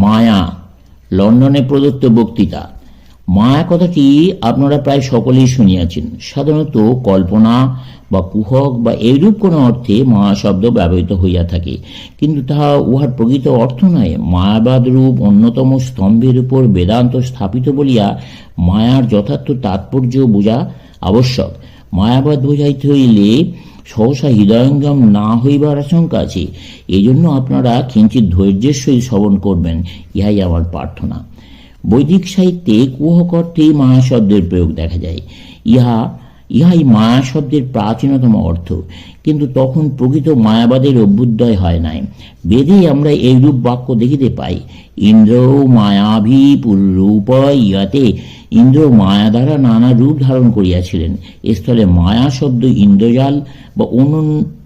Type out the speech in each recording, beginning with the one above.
মায়া, লন্ডনে প্রদত্ত বক্তৃতা। মায়া কথাটি আপনারা প্রায় সকলেই শুনিয়াছেন। সাধারণত কল্পনা বা কুহক বা এইরূপ কোনো অর্থে মায়া শব্দ ব্যবহৃত হইয়া থাকে। কিন্তু তাহা উহার প্রকৃত অর্থ নয়। মায়াবাদ রূপ অন্যতম স্তম্ভের উপর বেদান্ত স্থাপিত বলিয়া মায়ার যথার্থ তাৎপর্য বোঝা আবশ্যক। মায়াবাদ বোঝাইতে হইলে সহসা হৃদয়ঙ্গম না হইবার আশঙ্কা আছে, এজন্য আপনারা কিঞ্চিত ধৈর্যের সহিত শ্রবণ করবেন, ইহাই আমার প্রার্থনা। বৈদিক সাহিত্যে কুহকর্থে মহাশব্দের প্রয়োগ দেখা যায়। ইহা ইহাই মায়া শব্দের প্রাচীনতম অর্থ। কিন্তু তখন প্রকৃত মায়াবাদের অভ্যুদয় হয় নাই। বেদে আমরা এইরূপ বাক্য দেখিতে পাই, ইন্দ্র মায়াভি পুরূপ ইয়াতে ইন্দ্র মায়া দ্বারা নানা রূপ ধারণ করিয়াছিলেন। স্থলে মায়া শব্দ ইন্দ্রজাল বা অনু-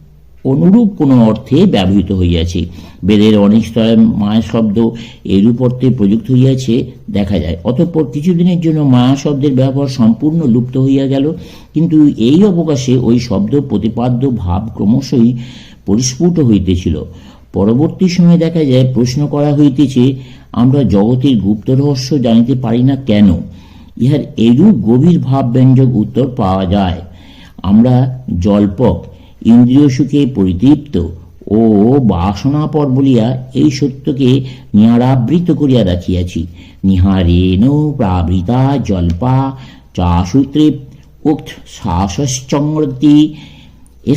অনুরূপ কোনো অর্থে ব্যবহৃত হইয়াছে। বেদের অনেক স্তরে মায়া শব্দ এরূপ অর্থে প্রযুক্ত হইয়াছে দেখা যায়। অতঃপর কিছুদিনের জন্য মায়া শব্দের ব্যবহার সম্পূর্ণ লুপ্ত হইয়া গেল। কিন্তু এই অবকাশে ওই শব্দ প্রতিপাদ্য ভাব ক্রমশই পরিস্ফুট হইতেছিল। পরবর্তী সময়ে দেখা যায়, প্রশ্ন করা হইতেছে, আমরা জগতের গুপ্ত রহস্য জানিতে পারি না কেন? ইহার এরূপ গভীর ভাব ব্যঞ্জক উত্তর পাওয়া যায়। আমরা জল্পক ইন্দ্রিয় সুখে পরিতৃপ্ত ও বাসনাপর বলিয়া এই সত্যকে নিয়ারাবৃত করিয়া রাখিয়াছি। নিহারেণ প্রাবৃতা জল্পা চাসূত্রে উক্ত শ্বাসশ্চঙ্গতি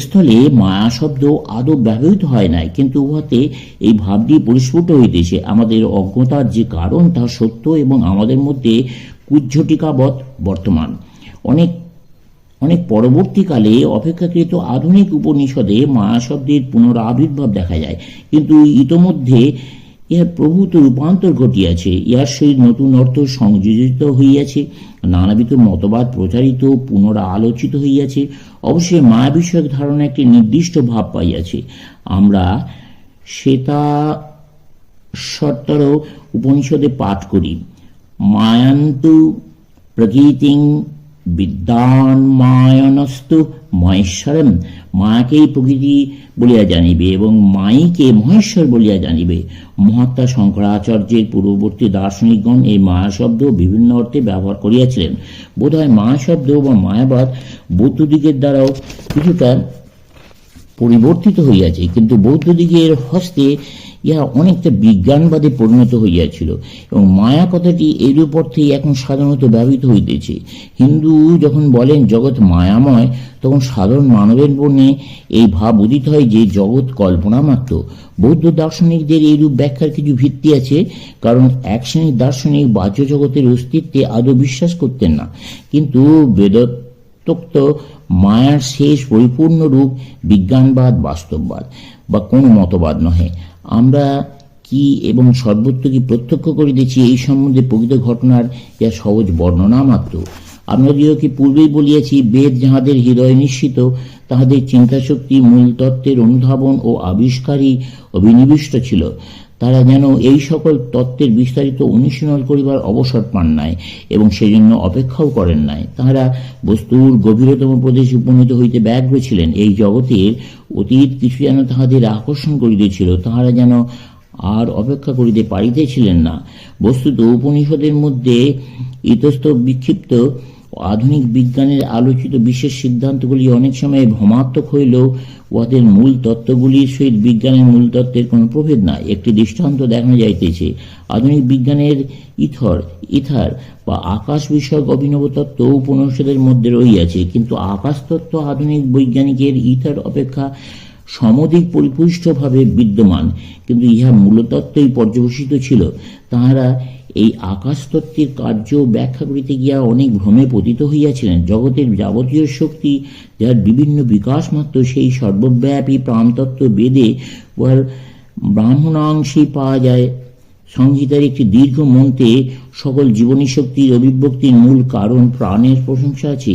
স্থলে মায়া শব্দ আদৌ ব্যবহৃত হয় নাই, কিন্তু উহাতে এই ভাবটি পরিস্ফুট হইতেছে। আমাদের অজ্ঞতার যে কারণ, তা সত্য এবং আমাদের মধ্যে কুজ্ঝটিকাবৎ বর্তমান। অনেক অনেক পরবর্তীকালে অপেক্ষাকৃত আধুনিক উপনিষদে মায়া শব্দের পুনরাবির্ভাব দেখা যায়। কিন্তু ইতোমধ্যে ইহার প্রভূত রূপান্তর ঘটিয়াছে। ইহার সহিত নতুন অর্থ সংযোজিত হইয়াছে। নানাবিধ মতবাদ প্রচারিত পুনরা আলোচিত হইয়াছে। অবশ্যই মায়া বিষয়ক ধারণা একটি নির্দিষ্ট ভাব পাইয়াছে। আমরা শ্বেতা সত্তর উপনিষদে পাঠ করি। মায়ান্তু প্রকৃতিং বিদ্যান মায়নস্তু মহেশ্বরম। মায়াকেই প্রকৃতি বলিয়া জানিবে এবং মাইকে মহেশ্বর বলিয়া জানিবে। মহাত্মা শঙ্করাচার্যের পূর্ববর্তী দার্শনিকগণ এই মায়া শব্দ বিভিন্ন অর্থে ব্যবহার করিয়াছিলেন। বোধহয় মায়া শব্দ বা মায়াবাদ বৌদ্ধ দিকের দ্বারাও কিছুটা পরিবর্তিত হইয়াছে, কিন্তু বৌদ্ধ দিকের হস্তে ইহা অনেকটা বিজ্ঞানবাদে পরিণত হইয়াছিল এবং মায়া কথাটি এরূপ অর্থেই এখন সাধারণত ব্যবহৃত হইতেছে। হিন্দু যখন বলেন জগৎ মায়াময়, তখন সাধারণ মানবের মনে এই ভাব উদিত হয় যে জগৎ কল্পনা মাত্র। বৌদ্ধ দার্শনিকদের এইরূপ ব্যাখ্যার কিছু ভিত্তি আছে, কারণ এক শ্রেণির দার্শনিক বাহ্য জগতের অস্তিত্বে আদৌ বিশ্বাস করতেন না। কিন্তু বেদত মায়ার শেষ পরিপূর্ণ রূপ বিজ্ঞানবাদ, বাস্তববাদ। বা কোনো মতবাদ নহে। আমরা কি এবং সর্বত্র কি প্রত্যক্ষ করিতেছি এই সম্বন্ধে প্রকৃত ঘটনার যা সহজ বর্ণনা মাত্র। আমরা কি পূর্বেই বলিয়াছি, বেদ যাহাদের হৃদয় নিশ্চিত, তাহাদের চিন্তাশক্তি মূল তত্ত্বের অনুধাবন ও আবিষ্কারই অভিনিবিষ্ট ছিল। তারা যেন এই সকল তত্ত্বের বিস্তারিত অনুশীলন করিবার অবসর পান নাই এবং সেজন্য অপেক্ষাও করেন নাই। তাহারা বস্তুর গভীরতম প্রদেশে উপনীত হইতে ব্যগ্র ছিলেন। এই জগতের অতীত কিছু যেন তাহাদের আকর্ষণ করিতেছিল, তাহারা যেন আর অপেক্ষা করিতে পারিতেছিলেন না। বস্তুত উপনিষদের মধ্যে ইতস্ত বিক্ষিপ্ত আধুনিক বিজ্ঞানের আলোচিত বিশেষ সিদ্ধান্তগুলি অনেক সময় ভ্রমাত্মক হইলেও উহাদের মূল তত্ত্বগুলির সহিত বিজ্ঞানের মূল তত্ত্বের কোনো প্রভেদ নাই। একটি দৃষ্টান্ত দেখানো যাইতেছে। আধুনিক বিজ্ঞানের ইথর, ইথার বা আকাশ বিষয়ক অভিনব তত্ত্ব উপনিষদের মধ্যে রহিয়াছে, কিন্তু আকাশ তত্ত্ব আধুনিক বৈজ্ঞানিকের ইথার অপেক্ষা সমধিক পরিপুষ্টভাবে বিদ্যমান, কিন্তু ইহা মূলতত্ত্বই পর্যবসিত ছিল। তাহারা এই আকাশতত্ত্বের কার্য ব্যাখ্যা করিতে গিয়া অনেক ভ্রমে পতিত হইয়াছিলেন। জগতের যাবতীয় শক্তি, যার বিভিন্ন বিকাশ মাত্র সেই সর্বব্যাপী প্রাণতত্ত্ব বেদে উহার ব্রাহ্মণাংশেই পাওয়া যায়। সংহিতার একটি দীর্ঘ মন্ত্রে সকল জীবনী শক্তির অভিব্যক্তির মূল কারণ প্রাণের প্রশংসা আছে।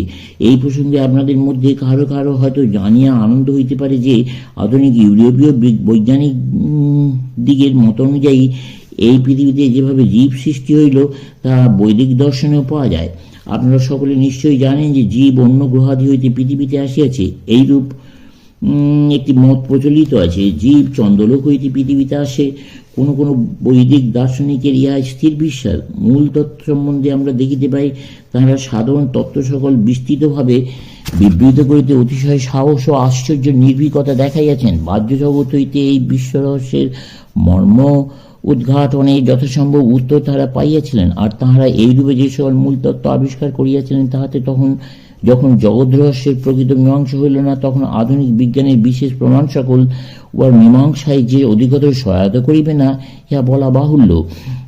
এই প্রসঙ্গে আপনাদের মধ্যে কারও কারও হয়তো জানিয়া আনন্দ হইতে পারে যে, আধুনিক ইউরোপীয় বৈজ্ঞানিক দিকের মত অনুযায়ী এই পৃথিবীতে যেভাবে জীব সৃষ্টি হইল, তা বৈদিক দর্শনেও পাওয়া যায়। আপনারা সকলে নিশ্চয়ই জানেন যে জীব অন্য গ্রহাদি হইতে পৃথিবীতে আসিয়াছে। এইরূপ একটি মত প্রচলিত আছে, জীব চন্দ্রলোক হইতে পৃথিবীতে আসে। কোন কোন বৈদিক দার্শনিকের ইহা স্থির বিশ্বাস। মূল তত্ত্ব সম্বন্ধে আমরা দেখিতে পাই, তাহারা সাধারণ তত্ত্ব সকল বিস্তৃতভাবে বিবৃত করিতে অতিশয় সাহস ও আশ্চর্য নির্ভীকতা দেখাইয়াছেন। বাহ্য জগৎ হইতে এই বিশ্ব রহস্যের মর্ম উদ্ঘাটনে যথাসম্ভব উত্তর তাহারা পাইয়াছিলেন। আর তাহারা এইরূপে যে সকল মূল তত্ত্ব আবিষ্কার করিয়াছিলেন, তাহাতে তখন যখন জগৎ রহস্যের প্রকৃত মীমাংসা হইল না, তখন আধুনিক বিজ্ঞানের বিশেষ প্রমাণ সকল উহার মীমাংসায় যে অধিকতর সহায়তা করিবে না, ইহা বলা বাহুল্য।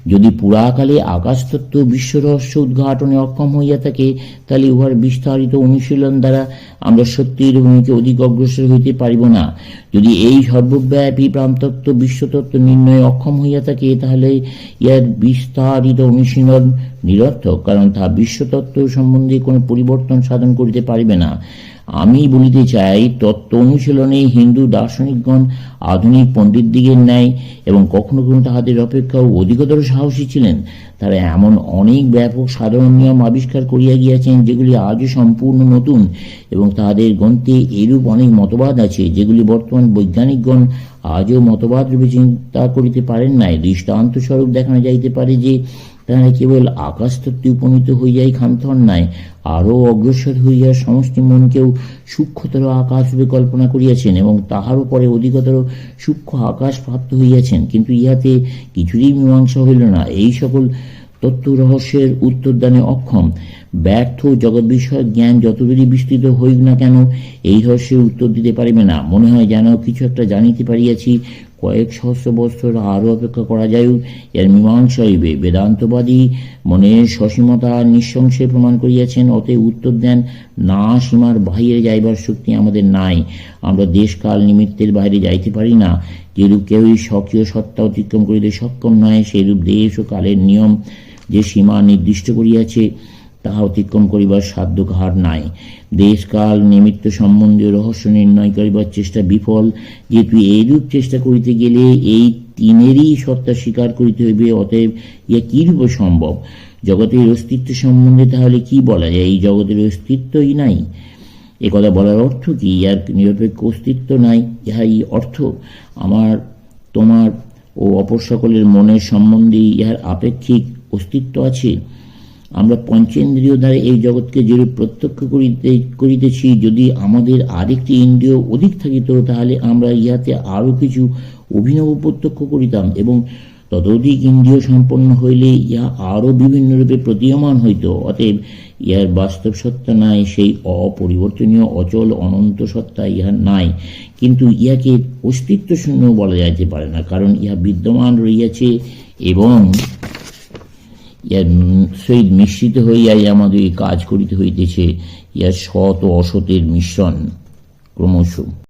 যদি পুরাকালে আকাশতত্ত্ব বিশ্ব রহস্য উদ্ঘাটনে অক্ষম হইয়া থাকে, তাহলে উহার বিস্তারিত অনুশীলন দ্বারা আমরা সত্যির ভূমিকে অধিক অগ্রসর হইতে পারিব না। যদি এই সর্বব্যাপী প্রাণতত্ত্ব বিশ্বতত্ত্ব নির্ণয়ে অক্ষম হইয়া থাকে, তাহলে ইয়ার বিস্তারিত অনুশীলন নিরর্থক, কারণ তাহা বিশ্বতত্ত্ব সম্বন্ধে কোনো পরিবর্তন সাধন করিতে পারিবে না। আমি বলিতে চাই, তত্ত্ব অনুশীলনে হিন্দু দার্শনিকগণ আধুনিক পণ্ডিত পণ্ডিতদিগের ন্যায় এবং কখনো কখনো তাহাদের অপেক্ষাও অধিকতর সাহসী ছিলেন। তারা এমন অনেক ব্যাপক সাধারণ নিয়ম আবিষ্কার করিয়া গিয়াছেন, যেগুলি আজও সম্পূর্ণ নতুন এবং তাহাদের গ্রন্থে এরূপ অনেক মতবাদ আছে, যেগুলি বর্তমান বৈজ্ঞানিকগণ আজও মতবাদ রূপে চিন্তা করিতে পারেন নাই। দৃষ্টান্তস্বরূপ দেখানো যাইতে পারে যে তাহারা কেবল আকাশতত্ত্বে উপনীত হইয়াই ক্ষান্ত হন নাই, আরও অগ্রসর হইয়া সমষ্টি মনকেও সূক্ষ্মতর আকাশ রূপে কল্পনা করিয়াছেন এবং তাহারও পরে অধিকতর সূক্ষ্ম আকাশ প্রাপ্ত হইয়াছেন। কিন্তু ইহাতে কিছুরই মীমাংসা হইল না। এই সকল তত্ত্ব রহস্যের উত্তরদানে অক্ষম। ব্যর্থ জগৎ বিষয়ক জ্ঞান যতদূরই বিস্তৃত হইক না কেন, এই রহস্যের উত্তর দিতে পারিবে না। মনে হয় যেন কিছু একটা জানিতে পারিয়াছি কয়েক সহস্র বৎসর আরও অপেক্ষা করা যায়ও। এর মীমাংসা হইবে বেদান্তবাদী মনের সসীমতা নিঃসংশয়ে প্রমাণ করিয়াছেন, অতএব উত্তর দেন, না, সীমার বাহিরে যাইবার শক্তি আমাদের নাই। আমরা দেশকাল নিমিত্তের বাইরে যাইতে পারি না। যেরূপ কেউই স্বকীয় সত্তা অতিক্রম করিতে সক্ষম নয়। সেইরূপ দেশ ও কালের নিয়ম যে সীমা নির্দিষ্ট করিয়াছে তাহা অতিক্রম করিবার সাধ্য কাহার নাই। দেশকাল নিমিত্ত সম্বন্ধীয় রহস্য নির্ণয় করিবার চেষ্টা বিফল। যেহেতু এইরূপ চেষ্টা করিতে গেলে এই তিনেরই সত্তা স্বীকার করিতে হইবে, অতএব ইয়া কিরূপে সম্ভব? জগতের অস্তিত্ব সম্বন্ধে তাহলে কি বলা যায়? এই জগতের অস্তিত্বই নাই। এ কথা বলার অর্থ কি? ইহার নিরপেক্ষ অস্তিত্ব নাই, ইহাই অর্থ। আমার, তোমার ও অপর সকলের মনের সম্বন্ধে ইহার আপেক্ষিক অস্তিত্ব আছে। আমরা পঞ্চেন্দ্রিয় দ্বারা এই জগৎকে যেরূপ প্রত্যক্ষ করিতে, করিতেছি, যদি আমাদের আরেকটি ইন্দ্রিয় অধিক থাকিত, তাহলে আমরা ইহাতে আরও কিছু অভিনব প্রত্যক্ষ করিতাম এবং ততোধিক ইন্দ্রিয় সম্পন্ন হইলে ইহা আরও বিভিন্ন রূপে প্রতীয়মান হইত। অতএব ইহার বাস্তব সত্তা নাই, সেই অপরিবর্তনীয়, অচল, অনন্ত সত্তা ইহা নাই। কিন্তু ইহাকে অস্তিত্ব শূন্য বলা যাইতে পারে না, কারণ ইহা বিদ্যমান রইয়াছে এবং ইহার সহিত মিশ্রিত হইয়াই আমাদের কাজ করিতে হইতেছে। ইহার সৎ ও অসতের মিশ্রণ ক্রমশ।